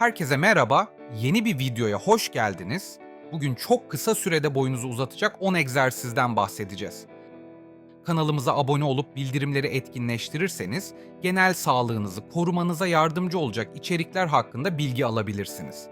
Herkese merhaba, yeni bir videoya hoş geldiniz. Bugün çok kısa sürede boyunuzu uzatacak 10 egzersizden bahsedeceğiz. Kanalımıza abone olup bildirimleri etkinleştirirseniz genel sağlığınızı korumanıza yardımcı olacak içerikler hakkında bilgi alabilirsiniz.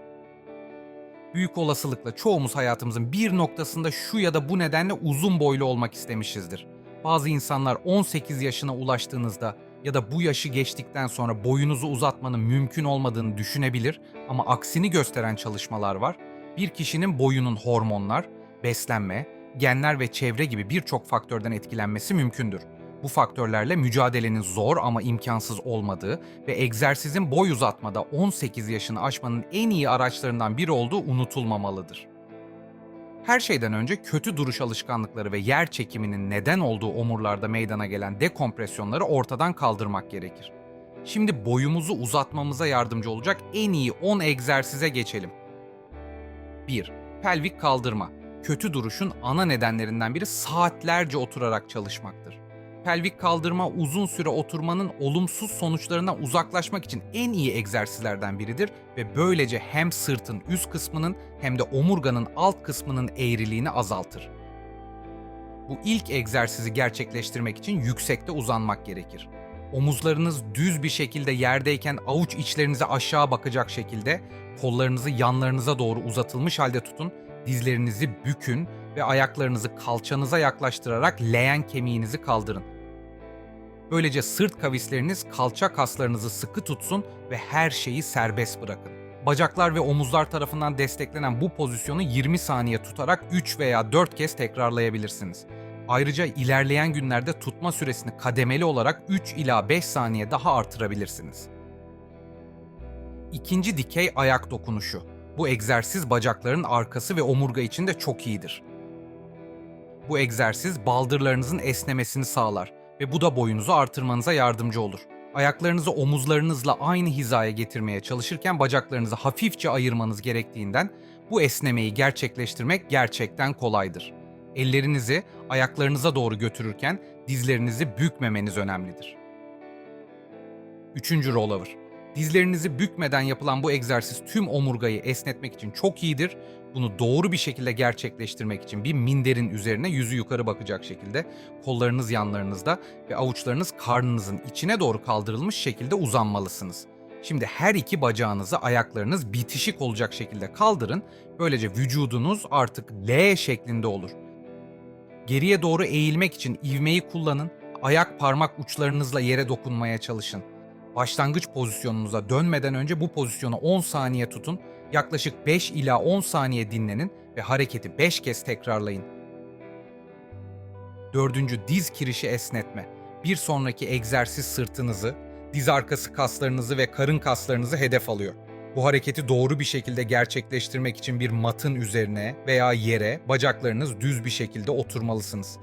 Büyük olasılıkla çoğumuz hayatımızın bir noktasında şu ya da bu nedenle uzun boylu olmak istemişizdir. Bazı insanlar 18 yaşına ulaştığınızda ya da bu yaşı geçtikten sonra boyunuzu uzatmanın mümkün olmadığını düşünebilir ama aksini gösteren çalışmalar var. Bir kişinin boyunun hormonlar, beslenme, genler ve çevre gibi birçok faktörden etkilenmesi mümkündür. Bu faktörlerle mücadelenin zor ama imkansız olmadığı ve egzersizin boy uzatmada 18 yaşını aşmanın en iyi araçlarından biri olduğu unutulmamalıdır. Her şeyden önce kötü duruş alışkanlıkları ve yer çekiminin neden olduğu omurlarda meydana gelen dekompresyonları ortadan kaldırmak gerekir. Şimdi boyumuzu uzatmamıza yardımcı olacak en iyi 10 egzersize geçelim. 1. Pelvik kaldırma. Kötü duruşun ana nedenlerinden biri saatlerce oturarak çalışmaktır. Pelvik kaldırma uzun süre oturmanın olumsuz sonuçlarından uzaklaşmak için en iyi egzersizlerden biridir ve böylece hem sırtın üst kısmının hem de omurganın alt kısmının eğriliğini azaltır. Bu ilk egzersizi gerçekleştirmek için yüksekte uzanmak gerekir. Omuzlarınız düz bir şekilde yerdeyken avuç içlerinize aşağı bakacak şekilde kollarınızı yanlarınıza doğru uzatılmış halde tutun, dizlerinizi bükün ve ayaklarınızı kalçanıza yaklaştırarak leğen kemiğinizi kaldırın. Böylece sırt kavisleriniz kalça kaslarınızı sıkı tutsun ve her şeyi serbest bırakın. Bacaklar ve omuzlar tarafından desteklenen bu pozisyonu 20 saniye tutarak 3 veya 4 kez tekrarlayabilirsiniz. Ayrıca ilerleyen günlerde tutma süresini kademeli olarak 3 ila 5 saniye daha artırabilirsiniz. İkinci dikey ayak dokunuşu. Bu egzersiz bacakların arkası ve omurga için de çok iyidir. Bu egzersiz baldırlarınızın esnemesini sağlar ve bu da boyunuzu artırmanıza yardımcı olur. Ayaklarınızı omuzlarınızla aynı hizaya getirmeye çalışırken bacaklarınızı hafifçe ayırmanız gerektiğinden bu esnemeyi gerçekleştirmek gerçekten kolaydır. Ellerinizi ayaklarınıza doğru götürürken dizlerinizi bükmemeniz önemlidir. Üçüncü rollover. Dizlerinizi bükmeden yapılan bu egzersiz tüm omurgayı esnetmek için çok iyidir. Bunu doğru bir şekilde gerçekleştirmek için bir minderin üzerine yüzü yukarı bakacak şekilde kollarınız yanlarınızda ve avuçlarınız karnınızın içine doğru kaldırılmış şekilde uzanmalısınız. Şimdi her iki bacağınızı ayaklarınız bitişik olacak şekilde kaldırın. Böylece vücudunuz artık L şeklinde olur. Geriye doğru eğilmek için ivmeyi kullanın. Ayak parmak uçlarınızla yere dokunmaya çalışın. Başlangıç pozisyonunuza dönmeden önce bu pozisyonu 10 saniye tutun. Yaklaşık 5 ila 10 saniye dinlenin ve hareketi 5 kez tekrarlayın. Dördüncü diz kirişi esnetme. Bir sonraki egzersiz sırtınızı, diz arkası kaslarınızı ve karın kaslarınızı hedef alıyor. Bu hareketi doğru bir şekilde gerçekleştirmek için bir matın üzerine veya yere bacaklarınız düz bir şekilde oturmalısınız.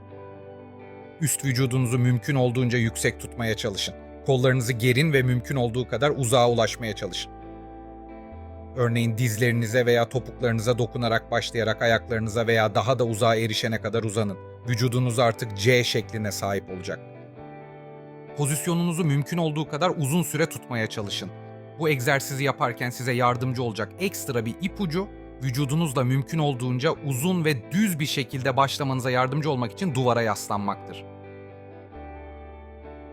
Üst vücudunuzu mümkün olduğunca yüksek tutmaya çalışın. Kollarınızı gerin ve mümkün olduğu kadar uzağa ulaşmaya çalışın. Örneğin dizlerinize veya topuklarınıza dokunarak başlayarak ayaklarınıza veya daha da uzağa erişene kadar uzanın. Vücudunuz artık C şekline sahip olacak. Pozisyonunuzu mümkün olduğu kadar uzun süre tutmaya çalışın. Bu egzersizi yaparken size yardımcı olacak ekstra bir ipucu, vücudunuzla mümkün olduğunca uzun ve düz bir şekilde başlamanıza yardımcı olmak için duvara yaslanmaktır.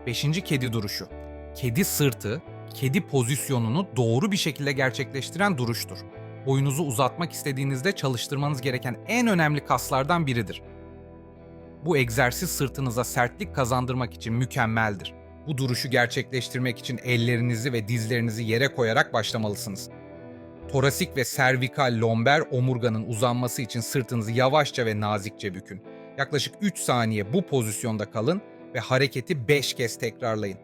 Beşinci kedi duruşu. Kedi sırtı, kedi pozisyonunu doğru bir şekilde gerçekleştiren duruştur. Boyunuzu uzatmak istediğinizde çalıştırmanız gereken en önemli kaslardan biridir. Bu egzersiz sırtınıza sertlik kazandırmak için mükemmeldir. Bu duruşu gerçekleştirmek için ellerinizi ve dizlerinizi yere koyarak başlamalısınız. Torasik ve servikal lomber omurganın uzanması için sırtınızı yavaşça ve nazikçe bükün. Yaklaşık 3 saniye bu pozisyonda kalın ve hareketi 5 kez tekrarlayın.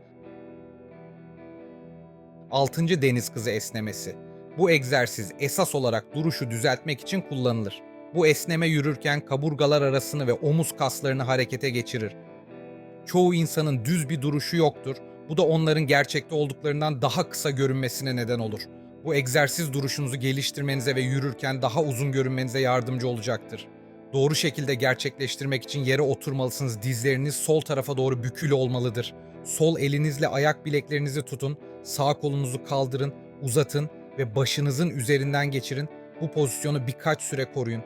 6. deniz kızı esnemesi. Bu egzersiz esas olarak duruşu düzeltmek için kullanılır. Bu esneme yürürken kaburgalar arasını ve omuz kaslarını harekete geçirir. Çoğu insanın düz bir duruşu yoktur. Bu da onların gerçekte olduklarından daha kısa görünmesine neden olur. Bu egzersiz duruşunuzu geliştirmenize ve yürürken daha uzun görünmenize yardımcı olacaktır. Doğru şekilde gerçekleştirmek için yere oturmalısınız. Dizleriniz sol tarafa doğru bükülü olmalıdır. Sol elinizle ayak bileklerinizi tutun, sağ kolunuzu kaldırın, uzatın ve başınızın üzerinden geçirin. Bu pozisyonu birkaç süre koruyun.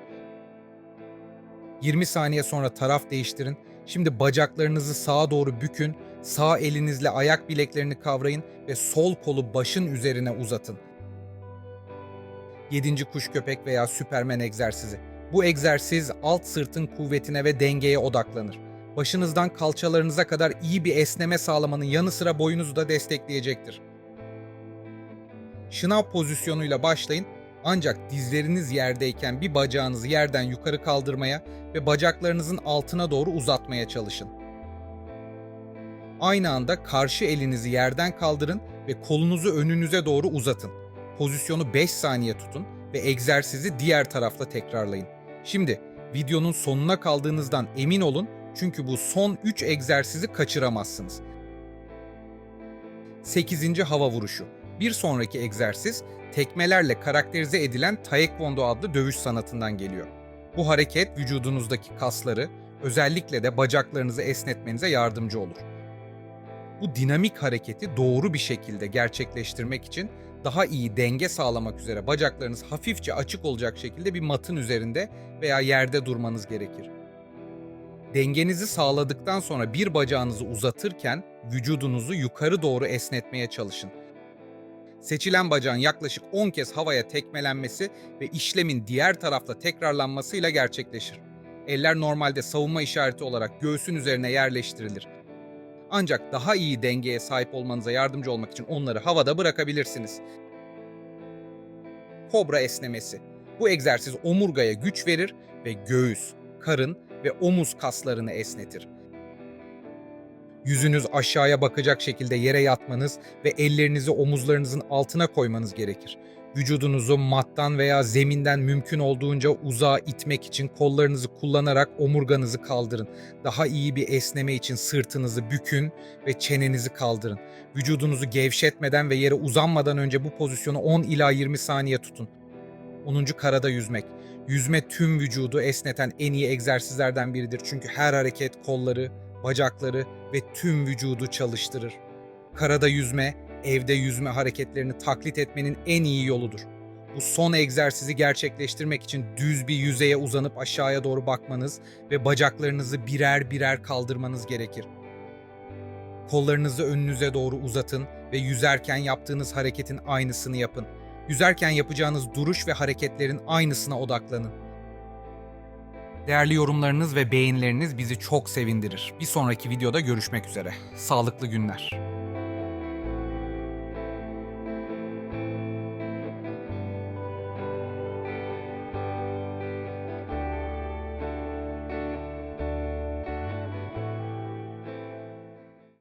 20 saniye sonra taraf değiştirin. Şimdi bacaklarınızı sağa doğru bükün. Sağ elinizle ayak bileklerini kavrayın ve sol kolu başın üzerine uzatın. 7. kuş köpek veya süpermen egzersizi. Bu egzersiz alt sırtın kuvvetine ve dengeye odaklanır. Başınızdan kalçalarınıza kadar iyi bir esneme sağlamanın yanı sıra boyunuzu da destekleyecektir. Şınav pozisyonuyla başlayın ancak dizleriniz yerdeyken bir bacağınızı yerden yukarı kaldırmaya ve bacaklarınızın altına doğru uzatmaya çalışın. Aynı anda karşı elinizi yerden kaldırın ve kolunuzu önünüze doğru uzatın. Pozisyonu 5 saniye tutun ve egzersizi diğer tarafta tekrarlayın. Şimdi videonun sonuna kaldığınızdan emin olun çünkü bu son 3 egzersizi kaçıramazsınız. 8. hava vuruşu. Bir sonraki egzersiz tekmelerle karakterize edilen Taekwondo adlı dövüş sanatından geliyor. Bu hareket vücudunuzdaki kasları, özellikle de bacaklarınızı esnetmenize yardımcı olur. Bu dinamik hareketi doğru bir şekilde gerçekleştirmek için daha iyi denge sağlamak üzere bacaklarınız hafifçe açık olacak şekilde bir matın üzerinde veya yerde durmanız gerekir. Dengenizi sağladıktan sonra bir bacağınızı uzatırken vücudunuzu yukarı doğru esnetmeye çalışın. Seçilen bacağın yaklaşık 10 kez havaya tekmelenmesi ve işlemin diğer tarafta tekrarlanmasıyla gerçekleşir. Eller normalde savunma işareti olarak göğsün üzerine yerleştirilir. Ancak daha iyi dengeye sahip olmanıza yardımcı olmak için onları havada bırakabilirsiniz. Kobra esnemesi. Bu egzersiz omurgaya güç verir ve göğüs, karın ve omuz kaslarını esnetir. Yüzünüz aşağıya bakacak şekilde yere yatmanız ve ellerinizi omuzlarınızın altına koymanız gerekir. Vücudunuzu mattan veya zeminden mümkün olduğunca uzağa itmek için kollarınızı kullanarak omurganızı kaldırın. Daha iyi bir esneme için sırtınızı bükün ve çenenizi kaldırın. Vücudunuzu gevşetmeden ve yere uzanmadan önce bu pozisyonu 10 ila 20 saniye tutun. 10. karada yüzmek. Yüzme tüm vücudu esneten en iyi egzersizlerden biridir. Çünkü her hareket kolları, bacakları ve tüm vücudu çalıştırır. Karada yüzme, evde yüzme hareketlerini taklit etmenin en iyi yoludur. Bu son egzersizi gerçekleştirmek için düz bir yüzeye uzanıp aşağıya doğru bakmanız ve bacaklarınızı birer birer kaldırmanız gerekir. Kollarınızı önünüze doğru uzatın ve yüzerken yaptığınız hareketin aynısını yapın. Yüzerken yapacağınız duruş ve hareketlerin aynısına odaklanın. Değerli yorumlarınız ve beğenileriniz bizi çok sevindirir. Bir sonraki videoda görüşmek üzere. Sağlıklı günler.